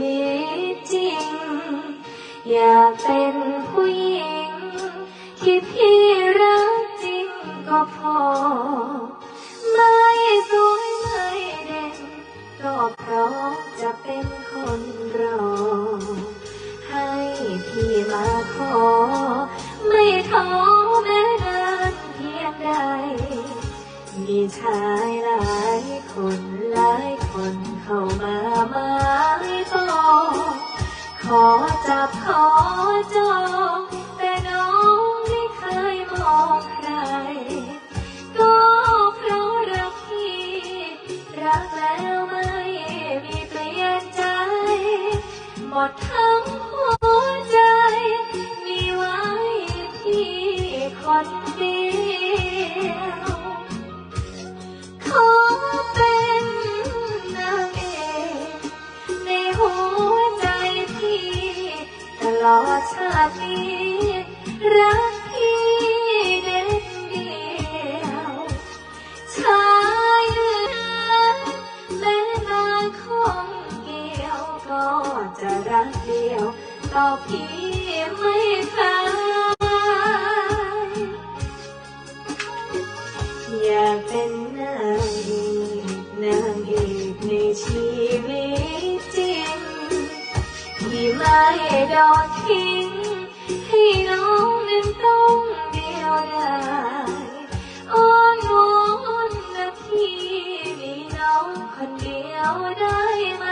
วิตจริง อยากเป็นผู้หญิง ที่พี่รักจริงก็พอ ไม่สวยไม่เด่น ก็พร้อมจะเป็นคนรอ ให้พี่มาขอ ไม่ท้อแม้เดินเพียงใดมีชาย อจับขอจองแต่น้องไม่เคยมองใคร ก็เพราะรักพี่ รักแล้วไม่มีเปลี่ยนใจ หมดทั้ง ลอดชาตินี้รักพี่เด็ดเดียวชายเหลือแม้นางคงเกี่ยวก็จะรักเดียวต่อพี่ไม่แพ้ dài đò khi nó nên tông điều đài ôn muốn là khi bị nóng còn điều đài